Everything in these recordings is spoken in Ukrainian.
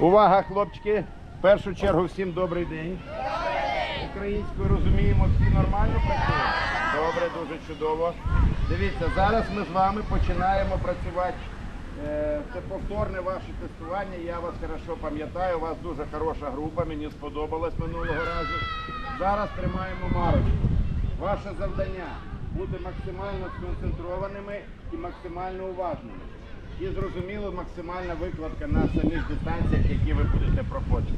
Увага, хлопчики! В першу чергу всім добрий день. Українською розуміємо, всі нормально працюють? Добре, дуже чудово. Дивіться, зараз ми з вами починаємо працювати. Е, Це повторне ваше тестування. Я вас хорошо пам'ятаю. У вас дуже хороша група, мені сподобалось минулого разу. Зараз тримаємо марочку. Ваше завдання бути максимально сконцентрованими і максимально уважними. І зрозуміло, максимальна викладка на самих дистанціях, які ви будете проходити.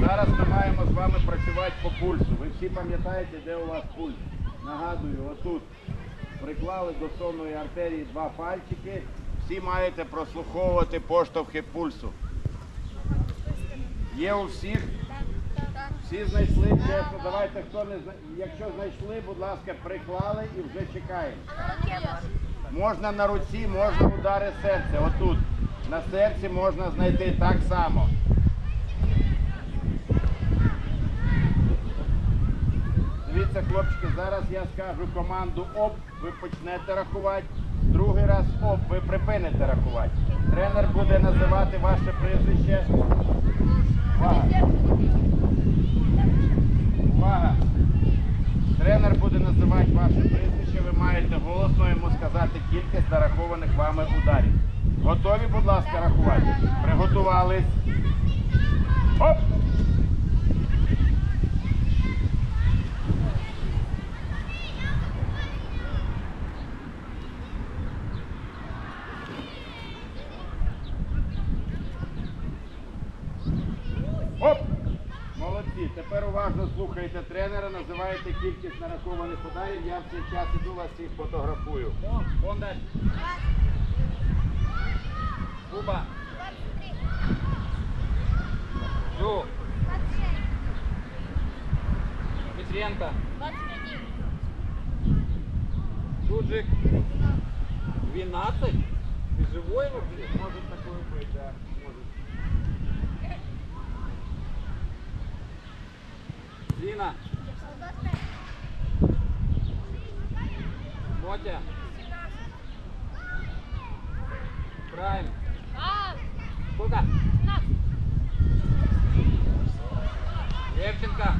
Зараз ми маємо з вами працювати по пульсу. Ви всі пам'ятаєте, де у вас пульс. Нагадую, отут приклали до сонної артерії два пальчики. Всі маєте прослуховувати поштовхи пульсу. Є у всіх? Всі знайшли, чесно, давайте хто не. Якщо знайшли, будь ласка, приклали і вже чекаємо. Можна на руці, можна удари серця. Отут. На серці можна знайти так само. Дивіться, хлопчики, зараз я скажу команду ОП, ви почнете рахувати. Другий раз ОП, ви припините рахувати. Тренер буде називати ваше прізвище. Увага. Увага. Тренер буде називати ваше прізвище, ви маєте голосно йому сказати кількість нарахованих вами ударів. Готові, будь ласка, рахувати? Приготувались. Оп! Молодці. Слухайте тренера, називаєте кількість нарахованих ударів. Я в цей час іду вас всіх фотографую. Бондар. Куба. Жу. Петренко. Суджик. 12. Ты живой вообще? Сколько? Левченко.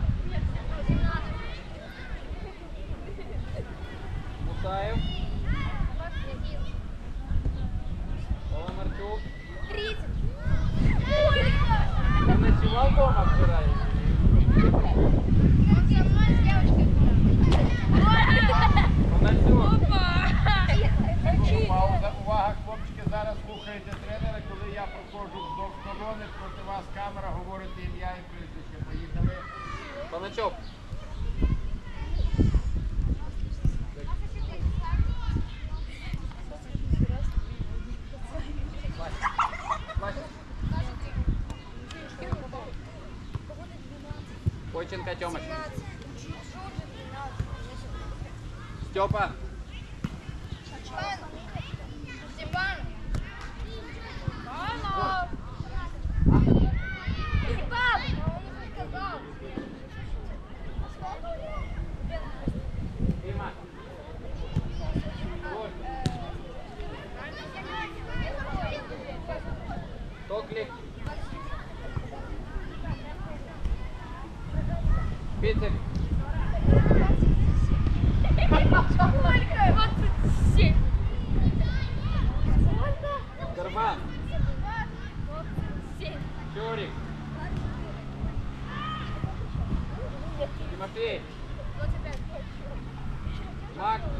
Мусаев. Паламарчук. Ты ночевал дома вчера? камера, говорите ім'я і прізвище. Поїхали. Паначок. Бойченко Тёмыч. Степа. Go!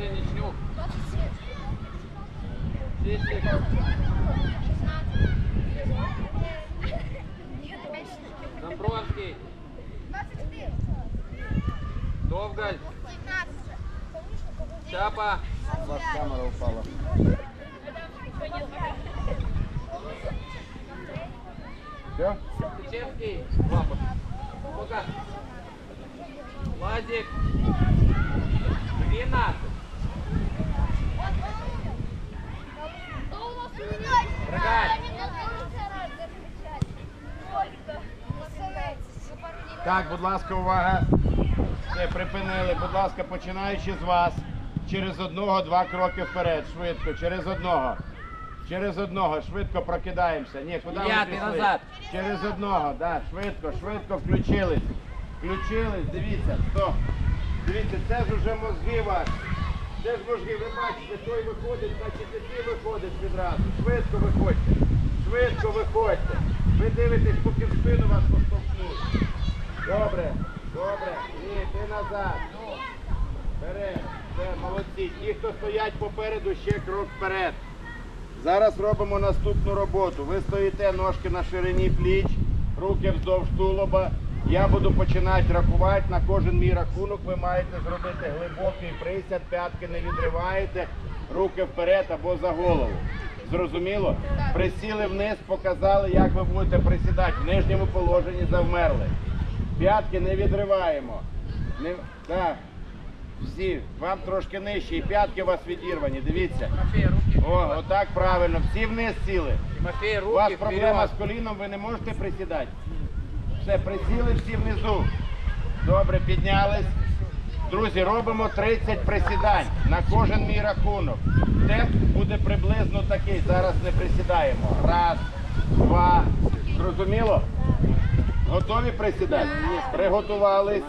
Макс Женичнюк. Чистик. Домбровский. Довгаль. Чапа. У вас камера упала. Все? Чечевский. Лапа. Сколько? Владик. 12. Так, будь ласка, увага. Все, припинили. Будь ласка, починаючи з вас. Через одного, два кроки вперед. Швидко. Через одного. Через одного. Швидко прокидаємося. Ні, куди ви пішли? назад. Через одного, да, швидко, швидко включились. Включились, дивіться, стоп. Дивіться, це ж уже мозги ваші. Це ж мозги, ви бачите, той виходить, значить і ти виходиш відразу. Швидко виходьте. Швидко виходьте. Ви дивитесь, поки в спину вас поштовхнуть. Добре, добре. Ні, ти назад. Вперед. Все, молодці. Ті, хто стоять попереду, ще крок вперед. Зараз робимо наступну роботу. Ви стоїте ножки на ширині пліч, руки вздовж тулуба. Я буду починати рахувати. На кожен мій рахунок ви маєте зробити глибокий присяд, п'ятки не відриваєте, руки вперед або за голову. Зрозуміло? Присіли вниз, показали, як ви будете присідати. В нижньому положенні завмерли. П'ятки не відриваємо. Не... Так. Всі, вам трошки нижче, і п'ятки у вас відірвані. Дивіться. О, отак правильно. Всі вниз сіли. У вас проблема з коліном, ви не можете присідати. Все, присіли всі внизу. Добре, піднялись. Друзі, робимо 30 присідань на кожен мій рахунок. Темп буде приблизно такий. Зараз не присідаємо. Раз, два. Зрозуміло? Готові присідати? Приготувались.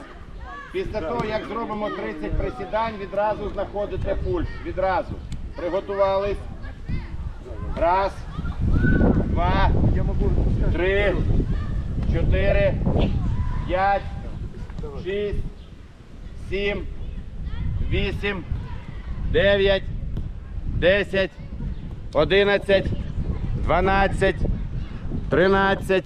Після того, як зробимо 30 присідань, відразу знаходите пульс. Відразу. Приготувались. Раз, два, три, чотири, п'ять, шість, сім, вісім, дев'ять, десять, одинадцять, дванадцять, тринадцять,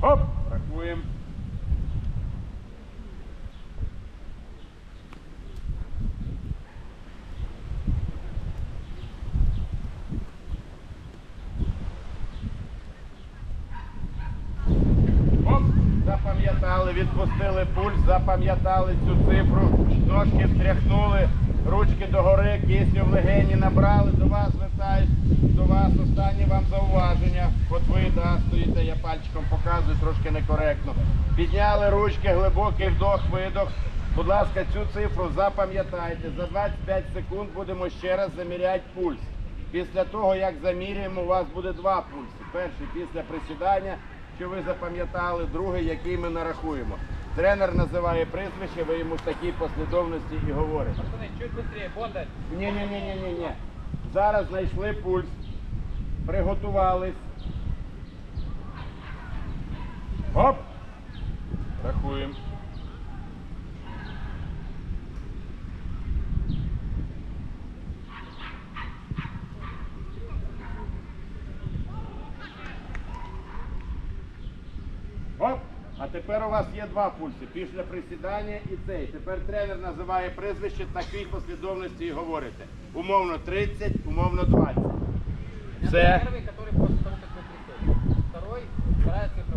Хоп! Рахуємо. Оп, запам'ятали, відпустили пульс, запам'ятали цю цифру, ножки встряхнули, ручки догори, кисню в легені набрали, до вас звертаюсь, до вас останнє вам зауваження. Стоїте, я пальчиком показую, трошки некоректно. Підняли ручки, глибокий вдох, видох. Будь ласка, цю цифру запам'ятайте. За 25 секунд будемо ще раз заміряти пульс. Після того, як заміряємо, у вас буде два пульси. Перший після присідання, що ви запам'ятали, другий, який ми нарахуємо. Тренер називає прізвище, ви йому в такій послідовності і говорите. Чуть быстрее, Бондарь. Ні, ні, ні, ні, ні, ні. Зараз знайшли пульс, приготувались. Оп! Рахуємо. Оп! А тепер у вас є два пульси. Після присідання і цей. Тепер тренер називає прізвище в такій послідовності і говорите. Умовно 30, умовно 20. Все. Первый, который после того, как вы приходите. Второй старается